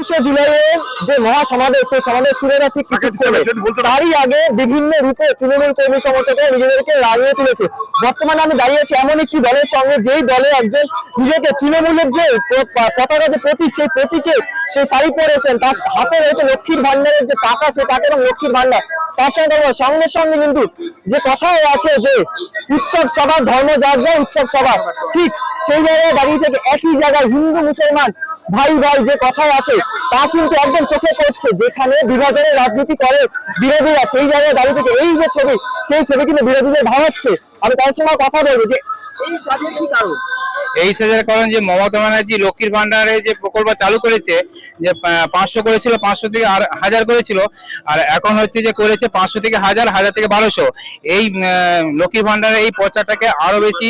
একুশে জুলাইয়ের যে মহাসমাবেশ সেই সমাবেশ শুরু হওয়ার ঠিক কিছু করে তারই আগে বিভিন্ন রূপে তৃণমূল কর্মী সমর্থকরা নিজেদেরকে রাঙিয়ে তুলেছে। বর্তমানে আমি দাঁড়িয়ে আছি এমন একটি দলের সঙ্গে যেই দলে একজন নিজেকে তৃণমূলের যে পতাকা যে প্রতীক সেই প্রতীকে সে শাড়ি পরেছেন তার হাতে রয়েছে লক্ষ্মীর ভান্ডারের যে টাকা সে টাকা এবং লক্ষ্মীর ভান্ডার তার সঙ্গে সঙ্গে সঙ্গে কিন্তু যে কথাও আছে যে উৎসব সভা ধর্ম যার যা উৎসব সভা ঠিক সেই জায়গায় দাঁড়িয়ে থেকে একই জায়গায় হিন্দু মুসলমান ভাই ভাই যে কথাই আছে, তা কিন্তু একদম চোখে পড়ছে। যেখানে বিভাজনের রাজনীতি করে বিরোধীরা, সেই জায়গায় দাঁড়িয়ে থেকে এই যে ছবি, সেই ছবি কিন্তু বিরোধীদের ভাবাচ্ছে। আমি তার সঙ্গে কথা বলব যে, এই স্বাধীন কারণ? এই সেজের কারণ যে মমতা ব্যানার্জি, লক্ষ্মীর ভান্ডারে যে প্রকল্প চালু করেছে, যে পাঁচশো করেছিল, পাঁচশো থেকে আর হাজার করেছিল, আর এখন হচ্ছে যে করেছে পাঁচশো থেকে হাজার হাজার থেকে বারোশো। এই লক্ষ্মীর ভান্ডারে এই প্রচারটাকে আরও বেশি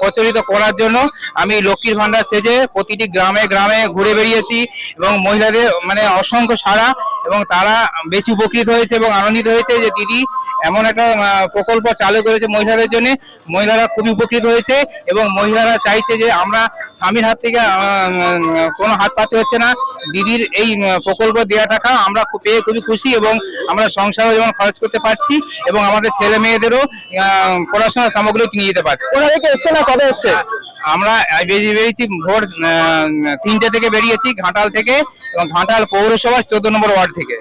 প্রচলিত করার জন্য আমি লক্ষ্মীর ভান্ডার সেজে প্রতিটি গ্রামে গ্রামে ঘুরে বেরিয়েছি এবং মহিলাদের মানে অসংখ্য সারা এবং তারা বেশি উপকৃত হয়েছে এবং আনন্দিত হয়েছে যে, দিদি এমন একটা প্রকল্প চালু করেছে মহিলাদের জন্য। মহিলারা খুবই উপকৃত হয়েছে এবং মহিলারা চাইছে যে আমরা স্বামীর হাত থেকে কোনো হাত পাতে হচ্ছে না। দিদির এই প্রকল্প দেওয়া টাকা আমরা খুব- পেয়ে খুবই খুশি এবং আমরা সংসারও যেমন খরচ করতে পারছি এবং আমাদের ছেলে মেয়েদেরও পড়াশোনার সামগ্রী কিনে দিতে পারছি থেকে এসছে না কবে এসছে আমরা বেরিয়ে বেরিয়েছি ভোর তিনটে থেকে বেরিয়েছি ঘাটাল থেকে এবং ঘাটাল পৌরসভার চোদ্দ নম্বর ওয়ার্ড থেকে।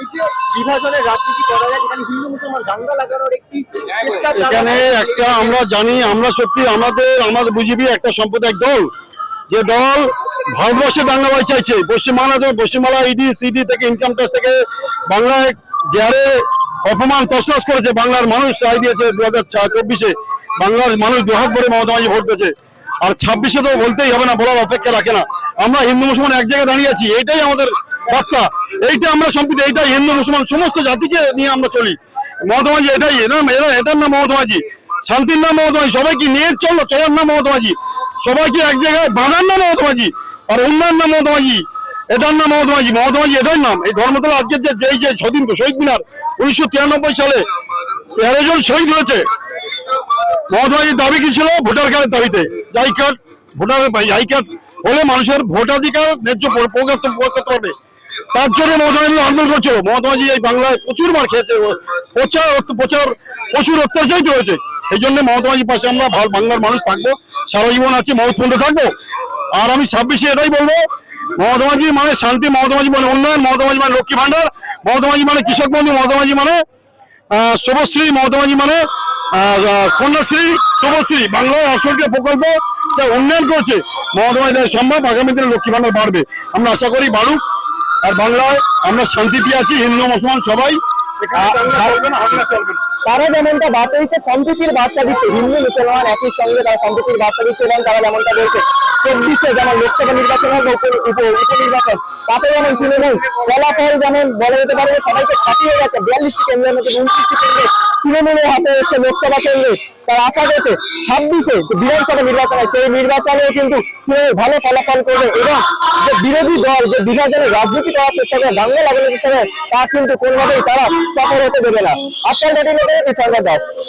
এই যে বিভাজনের রাজনীতি করা যায় যেখানে হিন্দু মুসলমান দাঙ্গা লাগানোর একটি চেষ্টা এখানে একটা আমরা জানি আমরা সত্যি আমাদের আমাদের বুঝিবি একটা সাম্প্রদায়িক দল যে দল ভারতবর্ষে বাংলাবাই চাইছে। পশ্চিমবাংলা থেকে পশ্চিমবাংলা ইডি সিডি থেকে ইনকাম ট্যাক্স থেকে বাংলায় যে হারে অপমান তসনস করেছে বাংলার মানুষ চাই দিয়েছে দু হাজার চব্বিশে। বাংলার মানুষ দুহাত ভরে মমতা মাঝি ভোট দিয়েছে। আর ছাব্বিশে তো বলতেই হবে না বলার অপেক্ষা রাখে না। আমরা হিন্দু মুসলমান এক জায়গায় দাঁড়িয়ে আছি এটাই আমাদের বার্তা এইটা আমরা সম্প্রীতি, এইটাই হিন্দু, মুসলমান, সমস্ত জাতিকে নিয়ে আমরা চলি। মমতা মাঝি এটাই, এরা এটার নাম মমতা মাঝি শান্তির নাম মাঝি সবাইকে নিয়ে চলো, চলার নাম মাঝি সবাইকে এক জায়গায় বাঁধার নাম মমতা মাঝি আর উন্নয়ন নাম মমতা মাঝি এটার নাম মমতা মাঝি এটার নাম। এই ধর্মতলা আজকের যে, যেই যে ছদিন শহীদ মিনার, উনিশশো তিরানব্বই সালে তেরো জন শহীদ হয়েছে। মমতা মাঝির দাবি কি ছিল? ভোটার কার্ডের দাবিতে। যাই কার্ড, ভোটার, যাই কার্ড হলে মানুষের ভোটাধিকার ন্যায্য প্র- প্রয়োগ করতে হবে। তার জন্য মমতা আন্দোলন করছিল। মমতা এই বাংলায় প্রচুর মার খেয়েছে প্রচার প্রচার প্রচুর অত্যাচারিত হয়েছে। সেই জন্য মমতা পাশে আমরা বাংলার মানুষ থাকব সারা জীবন আছি মহৎপূর্ণ থাকব। আর আমি ছাব্বিশে এটাই বলব মমতা মাঝি মানে শান্তি মমতা মানে উন্নয়ন মমতা মানে লক্ষ্মী ভান্ডার মমতা মানে কৃষক বন্ধু মমতা মানে শুভশ্রী মমতা মানে আহ, কন্যাশ্রী শুভশ্রী। বাংলার অসংখ্য প্রকল্প যা উন্নয়ন করেছে। মমতা সম্ভব আগামী দিনে লক্ষ্মী ভান্ডার বাড়বে। আমরা আশা করি বাড়ুক। আর বাংলায় আমরা শান্তিতে আছি হিন্দু মুসলমান সবাই। তারা যেমনটা বার্তা দিচ্ছে সম্প্রীতির বার্তা দিচ্ছে হিন্দু মুসলমান একই সঙ্গে তারা সম্প্রীতির বার্তা দিচ্ছে এবং তারা যেমনটা বলছে ছাব্বিশে যে বিধানসভা নির্বাচন হয়, সেই নির্বাচনে কিন্তু তৃণমূল ভালো ফলাফল করবে এবং যে বিরোধী দল, যে বিভাজনের রাজনীতি করার চেষ্টা করে, দাঙ্গা লাগানোর চেষ্টা করে, তা কিন্তু কোনোভাবেই তারা সফল হতে দেবে না। আজকাল দাস।